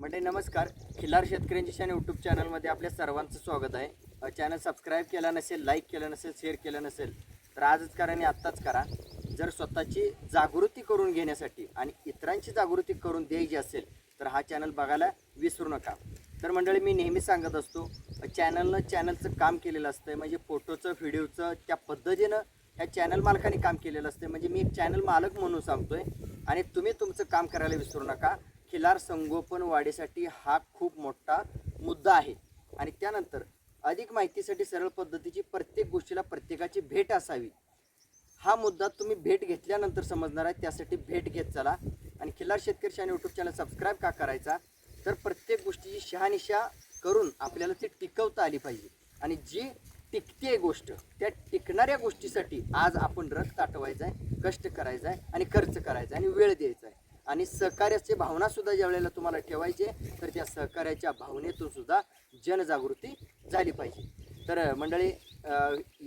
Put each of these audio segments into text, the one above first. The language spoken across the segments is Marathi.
म्हणजे नमस्कार. खिल्लार शेतकऱ्यांची शान यूट्यूब चॅनलमध्ये आपल्या सर्वांचं स्वागत आहे. चॅनल सबस्क्राईब केला नसेल लाईक केलं नसेल शेअर केलं नसेल तर आजच करा आणि आत्ताच करा. जर स्वतःची जागृती करून घेण्यासाठी आणि इतरांची जागृती करून द्यायची असेल तर हा चॅनल बघायला विसरू नका. तर मंडळी मी नेहमी सांगत असतो चॅनलनं चॅनलचं काम केलेलं असतं म्हणजे फोटोचं व्हिडिओचं त्या पद्धतीनं ह्या चॅनल मालकाने काम केलेलं असतं म्हणजे मी एक चॅनल मालक म्हणून सांगतो आहे आणि तुम्ही तुमचं काम करायला विसरू नका. खिलार संगोपन वाढीसाठी हा खूप मोठा मुद्दा आहे. आणि त्यानंतर अधिक माहितीसाठी सरळ पद्धतीची प्रत्येक गोष्टीला प्रत्येकाची भेट असावी. हा मुद्दा तुम्ही भेट घेतल्यानंतर समजणार आहे त्यासाठी भेट घेत चला. आणि खिल्लार शेतकरी शहाणे यूट्यूब चॅनल सबस्क्राईब का करायचा? तर प्रत्येक गोष्टीची शहानिशा करून आपल्याला ती टिकवता आली पाहिजे. आणि जी टिकते गोष्ट त्या टिकणाऱ्या गोष्टीसाठी आज आपण रथ ताटवायचा आहे कष्ट करायचा आहे आणि खर्च करायचा आहे आणि वेळ द्यायचा आहे आणि सहकार्याची भावना सुद्धा ज्या वेळेला तुम्हाला ठेवायची तर त्या सहकार्याच्या भावनेतून सुद्धा जनजागृती झाली पाहिजे. तर मंडळी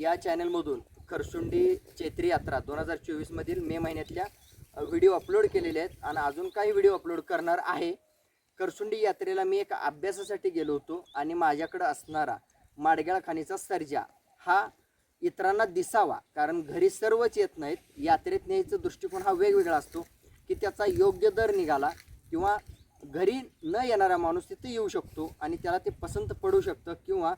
या चॅनलमधून खरसुंडी चैत्री यात्रा दोन हजार चोवीसमधील मे महिन्यातल्या व्हिडिओ अपलोड केलेले आहेत आणि अजून काही व्हिडिओ अपलोड करणार आहे. करसुंडी यात्रेला मी एका अभ्यासासाठी गेलो होतो आणि माझ्याकडं असणारा माडग्याळ खाणीचा सर्जा हा इतरांना दिसावा कारण घरी सर्वच येत नाहीत. यात्रेत न्यायचा दृष्टिकोन हा वेगवेगळा असतो. की त्याचा योग्य दर निघाला किंवा घरी न येणारा माणूस तिथे येऊ शकतो आणि त्याला ते पसंत पडू शकतं किंवा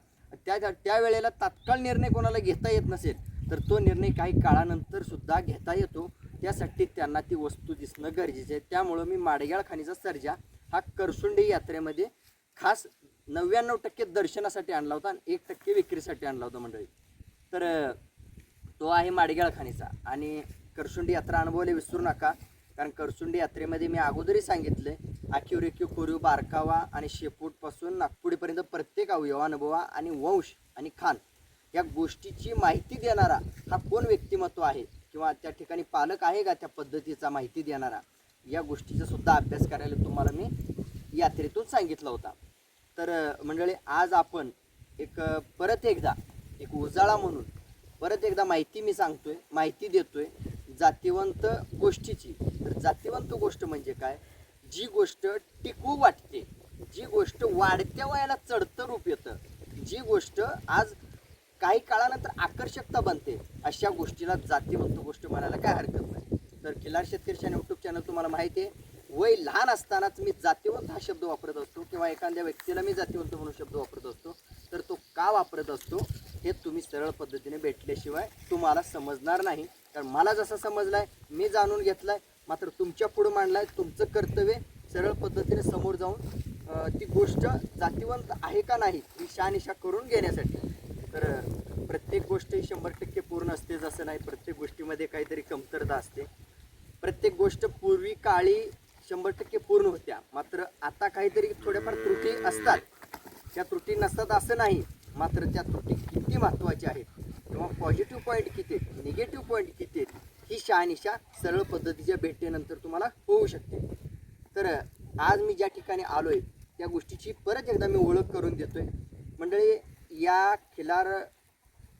त्या त्या वेळेला तात्काळ निर्णय कोणाला घेता येत नसेल तर तो निर्णय काही काळानंतर सुद्धा घेता येतो. त्यासाठी त्यांना ती वस्तू दिसणं गरजेचं आहे. त्यामुळं मी माडग्याळ खाणीचा सर्जा हा करसुंडी यात्रेमध्ये खास नव्याण्णव टक्के दर्शनासाठी आणला होता आणि एक टक्के विक्रीसाठी आणला होता मंडळी. तर तो आहे माडग्याळ खाणीचा आणि करसुंडी यात्रा अनुभवले विसरू नका. कारण करसुंडी यात्रेमध्ये मी अगोदरही सांगितले आखीव रेखीव कोरीव बारकावा आणि शेपूटपासून नागपुडीपर्यंत प्रत्येक अवयव अनुभवा आणि वंश आणि खान या गोष्टीची माहिती देणारा हा कोण व्यक्तिमत्व आहे? किंवा त्या ठिकाणी पालक आहे का त्या पद्धतीचा माहिती देणारा? या गोष्टीचा सुद्धा अभ्यास करायला तुम्हाला मी यात्रेतून सांगितला होता. तर मंडळी आज आपण एक परत एकदा एक उजाळा म्हणून परत एकदा माहिती मी सांगतोय माहिती देतोय. जातीवंत गोष्टीची. तर जातीवंत गोष्ट म्हणजे काय? जी गोष्ट टिकू वाटते जी गोष्ट वाढत्या वयाला चढतं रूप येतं जी गोष्ट आज काही काळानंतर आकर्षकता बनते अशा गोष्टीला जातीवंत गोष्ट म्हणायला काय हरकत नाही. तर खिलार शेतकरी यूट्यूब चॅनल तुम्हाला माहिती आहे वय लहान असतानाच मी जातीवंत हा शब्द वापरत असतो किंवा एखाद्या व्यक्तीला मी जातीवंत म्हणून शब्द वापरत असतो. तर तो का वापरत असतो हे तुम्ही सरळ पद्धतीने भेटल्याशिवाय तुम्हाला समजणार नाही. कारण मला जसा आहे मी जाणून घेतलाय मात्र तुमच्या पुढं मांडलाय तुमचं कर्तव्य सरळ पद्धतीने समोर जाऊन ती गोष्ट जातीवंत आहे का नाही ही शहानिशा करून घेण्यासाठी. तर प्रत्येक गोष्ट ही शंभर टक्के पूर्ण असतेच असं नाही प्रत्येक गोष्टीमध्ये काहीतरी कमतरता असते. प्रत्येक गोष्ट पूर्वी काळी शंभर टक्के पूर्ण होत्या मात्र आता काहीतरी थोड्याफार त्रुटी असतात. त्या त्रुटी नसतात असं नाही मात्र त्या त्रुटी किती महत्त्वाच्या आहेत किंवा पॉझिटिव्ह पॉईंट किती आहेत निगेटिव्ह पॉईंट किती आहेत ही शहानिशा सरळ पद्धतीच्या भेटेनंतर तुम्हाला होऊ शकते. तर आज मी ज्या ठिकाणी आलो आहे त्या गोष्टीची परत एकदा मी ओळख करून देतो आहे मंडळी या खिलार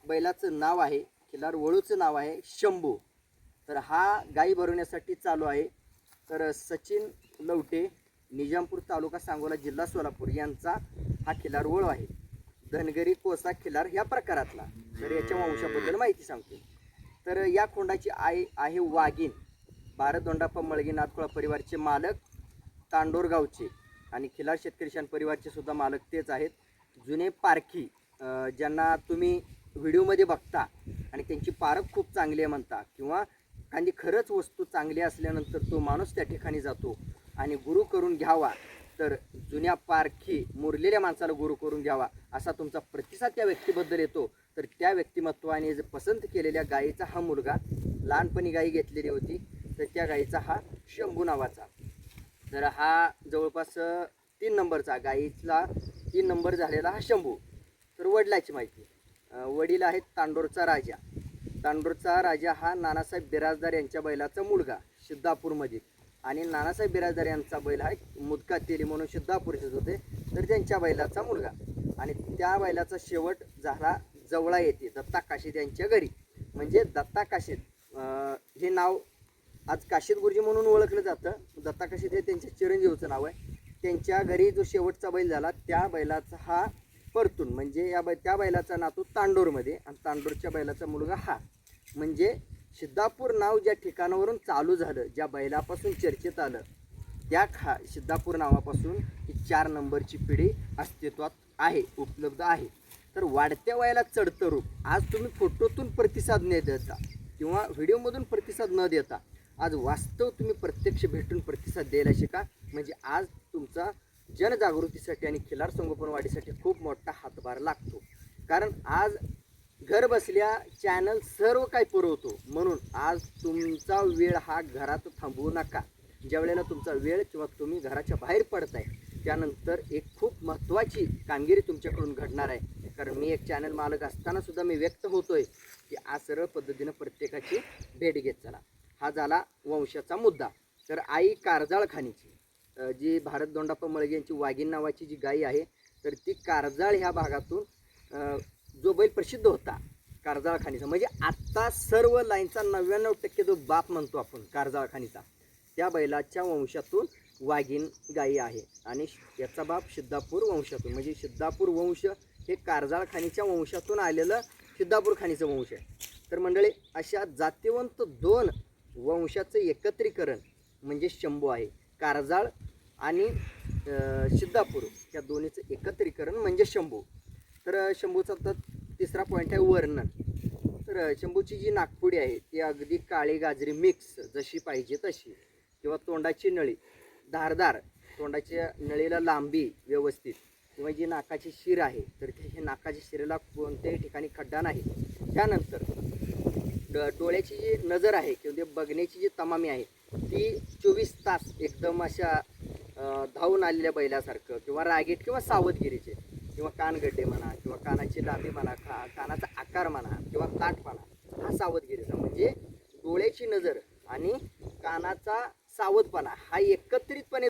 बैलाचं नाव आहे खिलार वळूचं नाव आहे शंभू. तर हा गाई भरवण्यासाठी चालू आहे. तर सचिन लवटे निजामपूर तालुका सांगोला जिल्हा सोलापूर यांचा हा खिलार वळू आहे. धनगरी कोसा खिलार ह्या प्रकारातला. तर याच्या वंशाबद्दल माहिती सांगतो. तर या खोंडाची आई आहे वाघीण. भारत दोंडाप्पा मळगी नाथकुळा परिवारचे मालक तांडोरगावचे आणि खिलार शेतकरी शान परिवारचे सुद्धा मालक तेच आहेत. जुने पारखी ज्यांना तुम्ही व्हिडिओमध्ये बघता आणि त्यांची पारख खूप चांगली आहे म्हणता किंवा एखादी खरंच वस्तू चांगली असल्यानंतर तो माणूस त्या ठिकाणी जातो आणि गुरु करून घ्यावा. तर जुन्या पारखी मुरलेल्या माणसाला गुरु करून घ्यावा असा तुमचा प्रतिसाद त्या व्यक्तीबद्दल येतो. तर त्या व्यक्तिमत्वाने जे पसंत केलेल्या गायीचा हा मुलगा लहानपणी गायी घेतलेली होती तर त्या गायीचा हा शंभू नावाचा. तर हा जवळपास तीन नंबरचा गायीतला तीन नंबर झालेला हा शंभू. तर वडिलाची माहिती. वडील आहेत तांडोरचा राजा. तांडोरचा राजा हा नानासाहेब बिराजदार यांच्या बैलाचा मुलगा सिद्धापूरमध्ये. आणि नानासाहेब बिराजदार यांचा बैल हा मुदका तेली म्हणून सिद्धापूरचेच होते. तर त्यांच्या बैलाचा मुलगा. आणि त्या बैलाचा शेवट झाला जवळा येते दत्ता काशीद यांच्या घरी. म्हणजे दत्ता काशीद हे नाव आज काशीद गुरुजी म्हणून ओळखलं जातं. दत्ता काशीद हे त्यांच्या चिरंजीवचं नाव आहे. त्यांच्या घरी जो शेवटचा बैल झाला त्या बैलाचा हा परतून. म्हणजे या बै त्या बैलाचा नातू तांडोरमध्ये. आणि तांडोरच्या बैलाचा मुलगा हा. म्हणजे सिद्धापूर नाव ज्या ठिकाणावरून चालू झालं ज्या बैलापासून चर्चेत आलं त्या खा सिद्धापूर नावापासून ही चार नंबरची पिढी अस्तित्वात आहे उपलब्ध आहे. तर वाढत्या वयाला चढतं रूप आज तुम्ही फोटोतून प्रतिसाद न देता किंवा व्हिडिओमधून प्रतिसाद न देता आज वास्तव तुम्ही प्रत्यक्ष भेटून प्रतिसाद द्यायला शिका. म्हणजे आज तुमचा जनजागृतीसाठी आणि खिलार संगोपन वाढीसाठी खूप मोठा हातभार लागतो. कारण आज घर बसल्या चॅनल सर्व काही पुरवतो. म्हणून आज तुमचा वेळ हा घरात थांबवू नका. ज्यावेळेला तुमचा वेळ किंवा तुम्ही घराच्या बाहेर पडताय त्यानंतर एक खूप महत्त्वाची कामगिरी तुमच्याकडून घडणार आहे. कारण मी एक चॅनल मालक असताना सुद्धा मी व्यक्त होतोय की आज सरळ पद्धतीनं प्रत्येकाची भेट घेत चला. हा झाला वंशाचा मुद्दा. तर आई कारजाळ खाणीची जी भारत दोंडाप्पा मळगे यांची वाघीण नावाची जी गाई आहे तर ती कारजाळ ह्या भागातून जो बैल प्रसिद्ध होता कारजाळ खाणीचा म्हणजे आत्ता सर्व लाईनचा नव्याण्णव टक्के जो बाप म्हणतो आपण कारजाळ खाणीचा त्या बैलाच्या वंशातून वाघीण गायी आहे. आणि याचा बाप सिद्धापूर वंशातून म्हणजे सिद्धापूर वंश हे कारजाळ खाणीच्या वंशातून आलेलं सिद्धापूर खाणीचं वंश आहे. तर मंडळी अशा जातीवंत दोन वंशाचं एकत्रीकरण म्हणजे शंभू आहे. कारजाळ आणि सिद्धापूर या दोन्हीचं एकत्रीकरण म्हणजे शंभू. तर शंभूचा तर तिसरा पॉईंट आहे वर्णन. तर शंभूची जी नागपुडी आहे ती अगदी काळी गाजरी मिक्स जशी पाहिजे तशी. किंवा तोंडाची नळी धारदार तोंडाच्या नळीला लांबी व्यवस्थित. किंवा जी नाकाची शिर आहे तर हे नाकाच्या शिरेला कोणत्याही ठिकाणी खड्डा नाही. त्यानंतर ड- डोळ्याची जी नजर आहे किंवा ते बघण्याची जी तमामी आहे ती चोवीस तास एकदम अशा धावून आलेल्या बैलासारखं किंवा रागीट किंवा सावधगिरीचे. किंवा कानगड्डे म्हणा किंवा कानाची लांबी म्हणा का कानाचा आकार म्हणा किंवा ताटपणा हा सावधगिरीचा म्हणजे डोळ्याची नजर आणि कानाचा सावधपणा हा एकत्रितपणे